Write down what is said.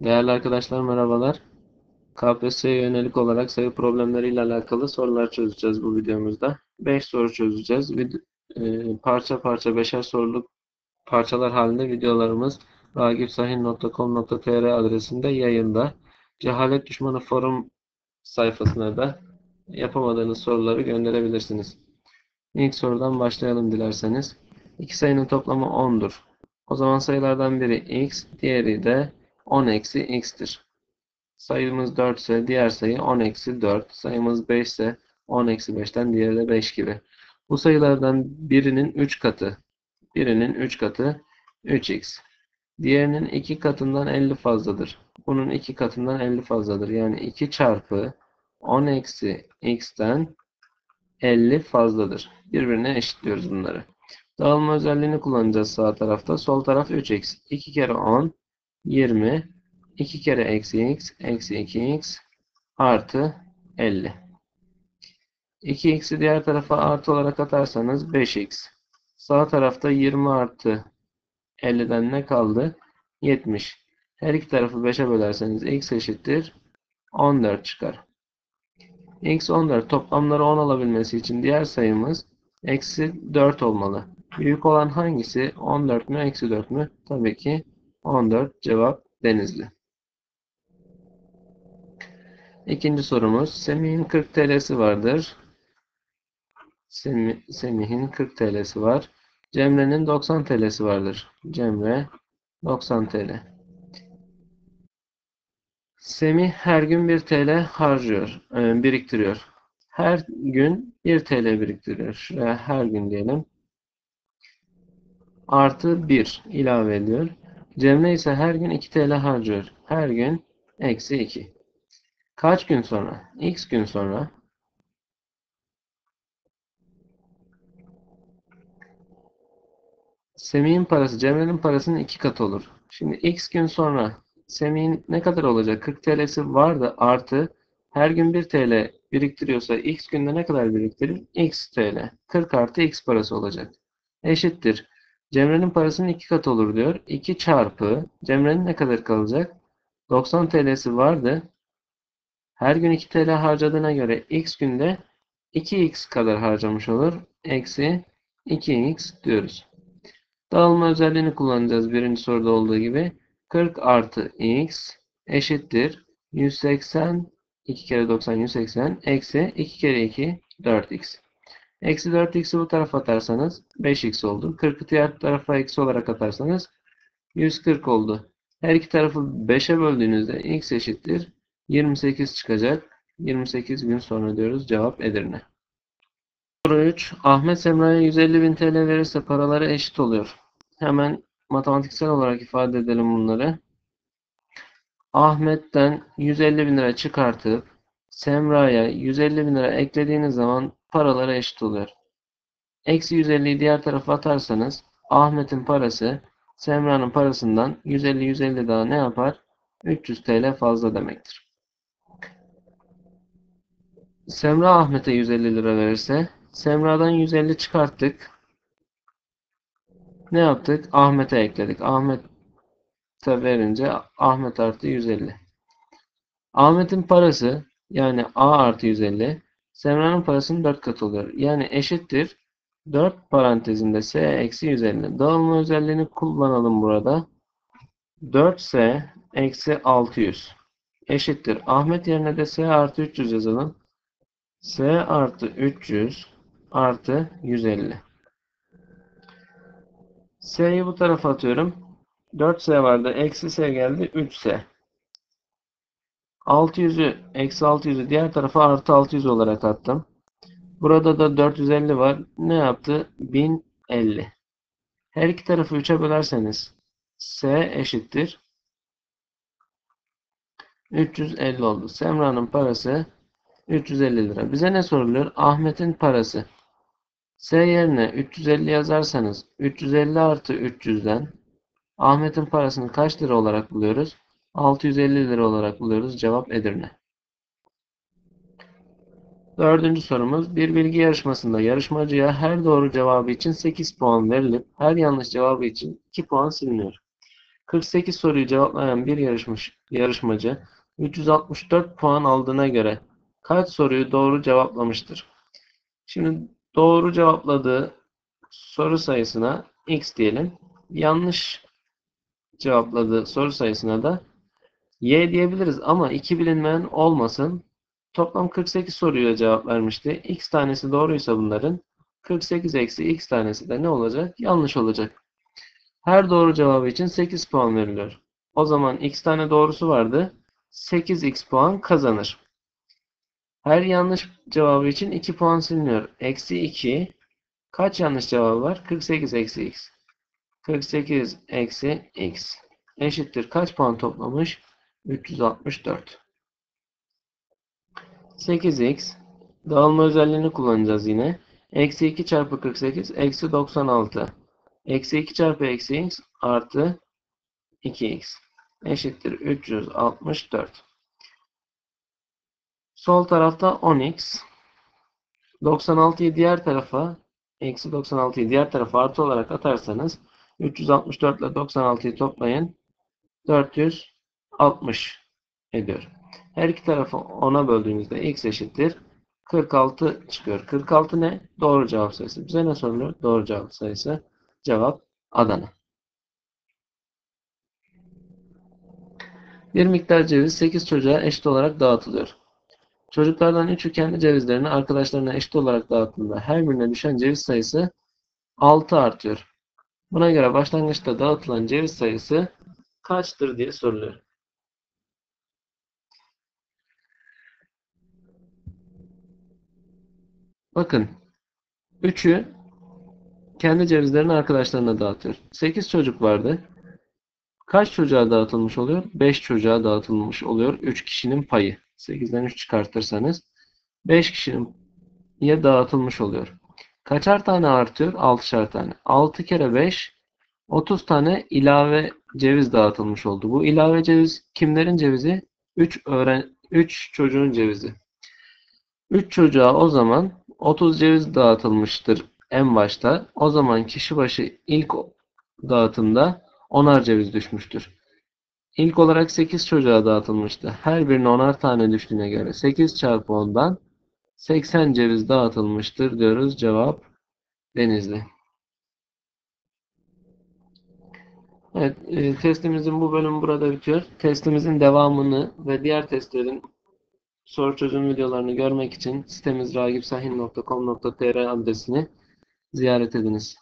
Değerli arkadaşlar merhabalar. KPSS'ye yönelik olarak sayı problemleriyle alakalı sorular çözeceğiz bu videomuzda. 5 soru çözeceğiz. Vid- e, parça parça beşer soruluk parçalar halinde videolarımız ragipsahin.com.tr adresinde yayında. Cehalet Düşmanı forum sayfasına da yapamadığınız soruları gönderebilirsiniz. İlk sorudan başlayalım dilerseniz. İki sayının toplamı 10'dur. O zaman sayılardan biri x, diğeri de 10 eksi x'tir. Sayımız 4 ise diğer sayı 10 eksi 4. Sayımız 5 ise 10 eksi 5'ten diğeri de 5 gibi. Bu sayılardan birinin 3 katı. Birinin 3 katı 3x. Diğerinin 2 katından 50 fazladır. Bunun 2 katından 50 fazladır. Yani 2 çarpı 10 eksi x'ten 50 fazladır. Birbirine eşitliyoruz bunları. Dağılma özelliğini kullanacağız sağ tarafta. Sol taraf 3x. 2 kere 10 20 2 kere eksi x eksi 2x artı 50. 2x'i diğer tarafa artı olarak atarsanız 5x. Sağ tarafta 20 artı 50'den ne kaldı? 70. Her iki tarafı 5'e bölerseniz x eşittir 14 çıkar. x 14 toplamları 10 olabilmesi için diğer sayımız eksi 4 olmalı. Büyük olan hangisi? 14 mü eksi 4 mü? Tabii ki 14 cevap Denizli. İkinci sorumuz. Semih'in 40 TL'si vardır. Semih, Semih'in 40 TL'si var. Cemre'nin 90 TL'si vardır. Cemre 90 TL. Semih her gün 1 TL harcıyor, e, biriktiriyor. Her gün 1 TL biriktiriyor. Şuraya her gün diyelim. Artı 1 ilave ediyor. Cemre ise her gün 2 TL harcıyor. Her gün eksi 2. Kaç gün sonra? X gün sonra Semih'in parası Cemre'nin parasının 2 katı olur. Şimdi X gün sonra Semih'in ne kadar olacak? 40 TL'si vardı artı her gün 1 TL biriktiriyorsa X günde ne kadar biriktirir? X TL. 40 artı X parası olacak. Eşittir. Cemre'nin parasının 2 katı olur diyor. 2 çarpı Cemre'nin ne kadar kalacak? 90 TL'si vardı. Her gün 2 TL harcadığına göre x günde 2x kadar harcamış olur. Eksi 2x diyoruz. Dağılma özelliğini kullanacağız birinci soruda olduğu gibi. 40 artı x eşittir 180 2 kere 90 180 eksi 2 kere 2 4x. Eksi 4x'i bu tarafa atarsanız 5x oldu. 40'ı diğer tarafa eksi olarak atarsanız 140 oldu. Her iki tarafı 5'e böldüğünüzde x eşittir 28 çıkacak. 28 gün sonra diyoruz. Cevap Edirne. Soru 3. Ahmet Semra'ya 150 bin TL verirse paraları eşit oluyor. Hemen matematiksel olarak ifade edelim bunları. Ahmet'ten 150 bin lira çıkartıp Semra'ya 150 bin lira eklediğiniz zaman paraları eşit oluyor. Eksi 150'yi diğer tarafa atarsanız Ahmet'in parası Semra'nın parasından 150 150 daha ne yapar? 300 TL fazla demektir. Semra Ahmet'e 150 lira verirse Semra'dan 150 çıkarttık. Ne yaptık? Ahmet'e ekledik. Ahmet'e verince Ahmet artı 150. Ahmet'in parası yani A artı 150 Semra'nın parasının 4 katı oluyor. Yani eşittir 4 parantezinde S eksi 150. Dağılma özelliğini kullanalım burada. 4S eksi 600 eşittir. Ahmet yerine de S artı 300 yazalım. S artı 300 artı 150. S'yi bu tarafa atıyorum. 4S vardı. Eksi S geldi. 3S. 600'ü eksi 600'ü diğer tarafa artı 600 olarak attım. Burada da 450 var. Ne yaptı? 1050. Her iki tarafı 3'e bölerseniz S eşittir. 350 oldu. Semra'nın parası 350 lira. Bize ne soruluyor? Ahmet'in parası. S yerine 350 yazarsanız 350 artı 300'den Ahmet'in parasını kaç lira olarak buluyoruz? 650 lira olarak buluyoruz. Cevap Edirne. Dördüncü sorumuz. Bir bilgi yarışmasında yarışmacıya her doğru cevabı için 8 puan verilip her yanlış cevabı için 2 puan siliniyor. 48 soruyu cevaplayan bir yarışmış, yarışmacı 364 puan aldığına göre kaç soruyu doğru cevaplamıştır? Şimdi doğru cevapladığı soru sayısına x diyelim. Yanlış cevapladığı soru sayısına da y diyebiliriz ama iki bilinmeyen olmasın. Toplam 48 soruya cevap vermişti. x tanesi doğruysa bunların 48 eksi x tanesi de ne olacak? Yanlış olacak. Her doğru cevabı için 8 puan veriliyor. O zaman x tane doğrusu vardı. 8x puan kazanır. Her yanlış cevabı için 2 puan siliniyor. Eksi 2. Kaç yanlış cevabı var? 48 eksi x. 48 eksi x. Eşittir. Kaç puan toplamış? 364. 8x. Dağılma özelliğini kullanacağız yine. Eksi 2 çarpı 48 eksi 96. Eksi 2 çarpı eksi x artı 2x. Eşittir 364. Sol tarafta 10x. 96'yı diğer tarafa eksi 96'yı diğer tarafa artı olarak atarsanız 364 ile 96'yı toplayın 460 ediyor. Her iki tarafı 10'a böldüğünüzde x eşittir 46 çıkıyor. 46 ne? Doğru cevap sayısı. Bize ne soruluyor? Doğru cevap sayısı. Cevap Adana. Bir miktar ceviz 8 çocuğa eşit olarak dağıtılıyor. Çocuklardan 3'ü kendi cevizlerini arkadaşlarına eşit olarak dağıttığında her birine düşen ceviz sayısı 6 artıyor. Buna göre başlangıçta dağıtılan ceviz sayısı kaçtır diye soruluyor. Bakın 3'ü kendi cevizlerini arkadaşlarına dağıtıyor. 8 çocuk vardı. Kaç çocuğa dağıtılmış oluyor? 5 çocuğa dağıtılmış oluyor. 3 kişinin payı. 8'den 3 çıkartırsanız 5 kişinin ya dağıtılmış oluyor. Kaçar tane artıyor? 6'şar tane. 6 kere 5 30 tane ilave ceviz dağıtılmış oldu. Bu ilave ceviz kimlerin cevizi? 3 öğren 3 çocuğun cevizi. 3 çocuğa o zaman 30 ceviz dağıtılmıştır en başta. O zaman kişi başı ilk dağıtımda 10'ar ceviz düşmüştür. İlk olarak 8 çocuğa dağıtılmıştı. Her birine 10'ar tane düştüğüne göre 8 çarpı 10'dan 80 ceviz dağıtılmıştır diyoruz. Cevap Denizli. Evet, e, testimizin bu bölümü burada bitiyor. Testimizin devamını ve diğer testlerin soru çözüm videolarını görmek için sitemiz ragipsahin.com.tr adresini ziyaret ediniz.